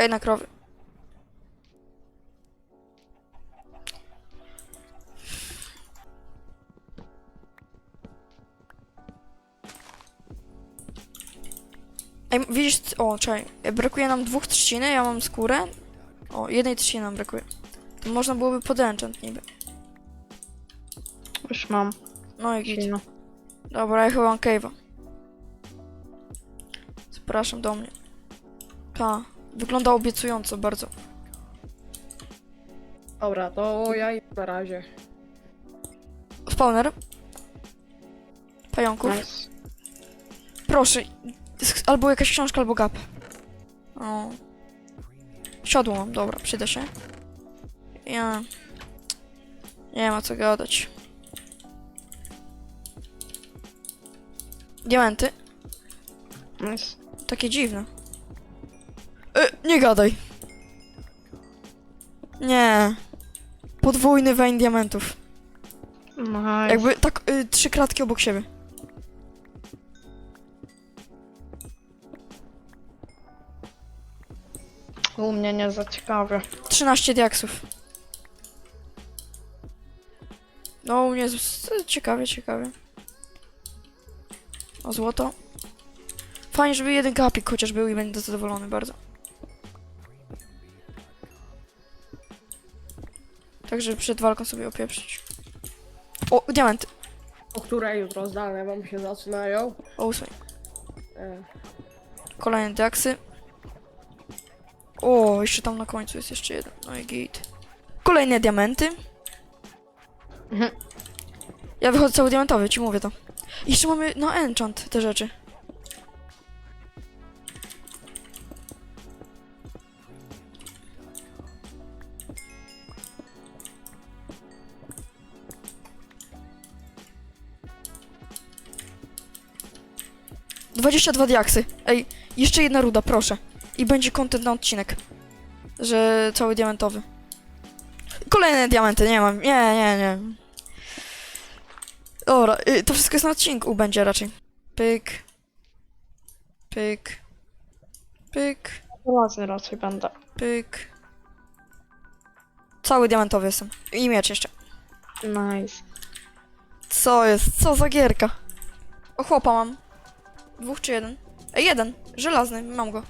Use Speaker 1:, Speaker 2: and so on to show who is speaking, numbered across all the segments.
Speaker 1: Ej, na krowy. Ej, widzisz, o, czekaj, brakuje nam dwóch trzciny, ja mam skórę. O, jednej trzciny nam brakuje. To można byłoby pod enchant niby.
Speaker 2: Już mam.
Speaker 1: No i git.
Speaker 2: Silno.
Speaker 1: Dobra, ja chyba mam cave'a. Zapraszam do mnie. Ta, wygląda obiecująco bardzo.
Speaker 2: Dobra, to ja i na razie.
Speaker 1: Spawner. Pająków.
Speaker 2: Nice.
Speaker 1: Proszę. sk- Albo jakaś książka, albo gap. O. Siodło mam, dobra, przyda się. Ja. Nie ma co gadać. Diamenty.
Speaker 2: Nice.
Speaker 1: Takie dziwne. Nie gadaj. Nie. Podwójny vein diamentów.
Speaker 2: Nice.
Speaker 1: Jakby tak y, trzy kratki obok siebie.
Speaker 2: U mnie nie za ciekawie.
Speaker 1: 13 diaksów. No, u mnie z- ciekawie, ciekawie. O, złoto. Fajnie, żeby jeden kapik chociaż był i będę zadowolony bardzo. Tak, żeby przed walką sobie opieprzyć. O, diament.
Speaker 3: O której jutro zdalne wam się zaczynają?
Speaker 1: O, ósmej.
Speaker 3: E,
Speaker 1: Kolejne diaksy. O, jeszcze tam na końcu jest jeszcze jeden. No i git. Kolejne diamenty.
Speaker 2: Mhm.
Speaker 1: Ja wychodzę cały diamentowy, ci mówię to. Jeszcze mamy na enchant te rzeczy. Dwadzieścia dwa diaksy. Ej, jeszcze jedna ruda, proszę. I będzie content na odcinek. Że cały diamentowy. Kolejne diamenty, nie mam. Nie, nie, nie. Dobra, y, to wszystko jest na odcinku będzie raczej. Pyk. Pyk. Pyk.
Speaker 2: Razem raczej będę.
Speaker 1: Pyk. Cały diamentowy jestem. I miecz jeszcze.
Speaker 2: Nice.
Speaker 1: Co jest? Co za gierka? O chłopa mam. Dwóch czy jeden? Ej, jeden. Żelazny, mam go.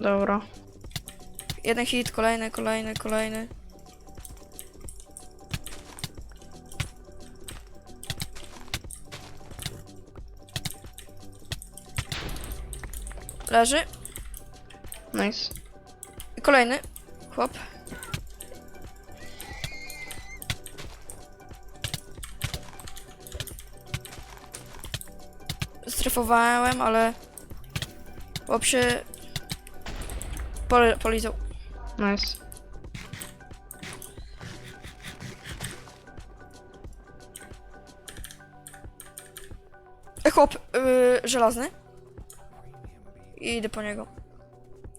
Speaker 2: Dobra.
Speaker 1: Jeden hit, kolejny, kolejny, kolejny. Leży.
Speaker 2: Nice.
Speaker 1: I kolejny. Chłop. Strefowałem, ale... Chłop się... Pol polizał.
Speaker 2: Nice.
Speaker 1: E, chłop, yy, żelazny. I idę po niego.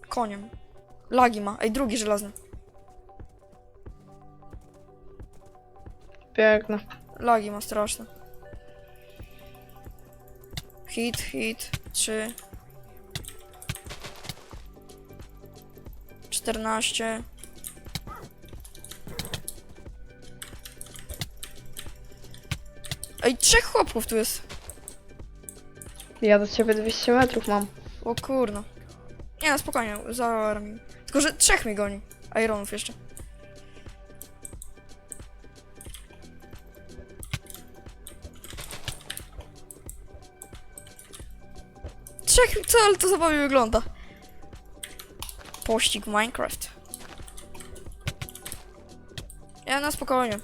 Speaker 1: Koniem. Lagi ma. Ej, drugi żelazny.
Speaker 2: Biegnę.
Speaker 1: Lagi ma straszne. Hit, hit. Trzy. Czternaście. Ej, trzech chłopów tu jest.
Speaker 2: Ja do ciebie 200 metrów mam.
Speaker 1: O kurno. Nie no, spokojnie, za armię. Tylko, że trzech mi goni. Ironów jeszcze. Trzech, co, ale to zabawnie wygląda. Pościg Minecraft. Ja na spokojnie.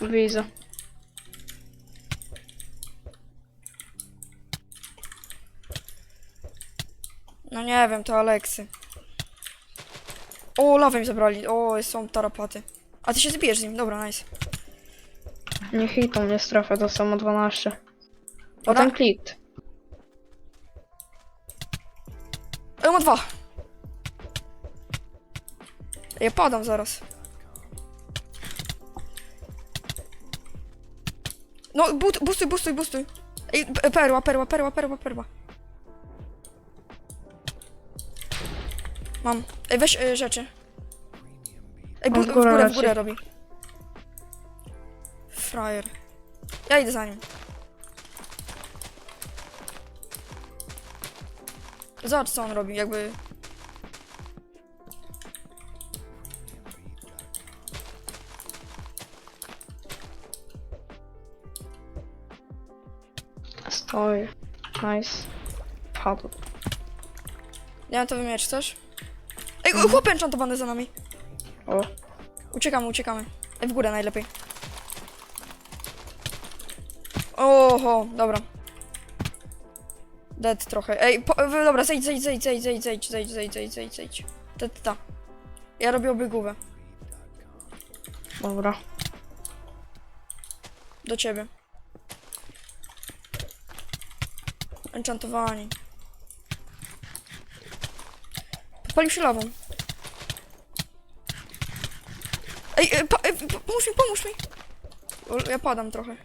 Speaker 2: Widzę.
Speaker 1: No nie wiem, to Aleksy. O, lawę mi zabrali. O, są tarapaty. A ty się zbijesz z nim, dobra, nice.
Speaker 2: Nie hitą mnie strafę, to samo 12. Potem Dobra. klik.
Speaker 1: Ej, ma dwa. Ja padam zaraz. No, but, bustuj, bustuj, bustuj. Ej, b- perła, perła, perła, perła, perła. Mam. Ej, weź y, rzeczy. Ej, bu-
Speaker 2: On
Speaker 1: w
Speaker 2: górę
Speaker 1: górę, w
Speaker 2: leci.
Speaker 1: górę robi. Frajer. Ja idę za nim. Zobacz co on robi, jakby...
Speaker 2: Stoi. Nice. Padł.
Speaker 1: Ja mam to miecz, chcesz? Ej, mhm. chłop enchantowany za nami.
Speaker 2: O.
Speaker 1: Uciekamy, uciekamy. Ej, w górę najlepiej. Oho, dobra. Dead trochę. Ej, po, dobra, zejdź, zejdź, zejdź, zejdź, zejdź, zejdź, zejdź, zejdź, zejdź, zejdź, zejdź. Ta, ta, ta. Ja robię obiegówę.
Speaker 2: Dobra.
Speaker 1: Do ciebie. Enchantowani. Podpalił się lawą. Ej, ej, pa, po- pomóż mi, pomóż mi. Ja padam trochę.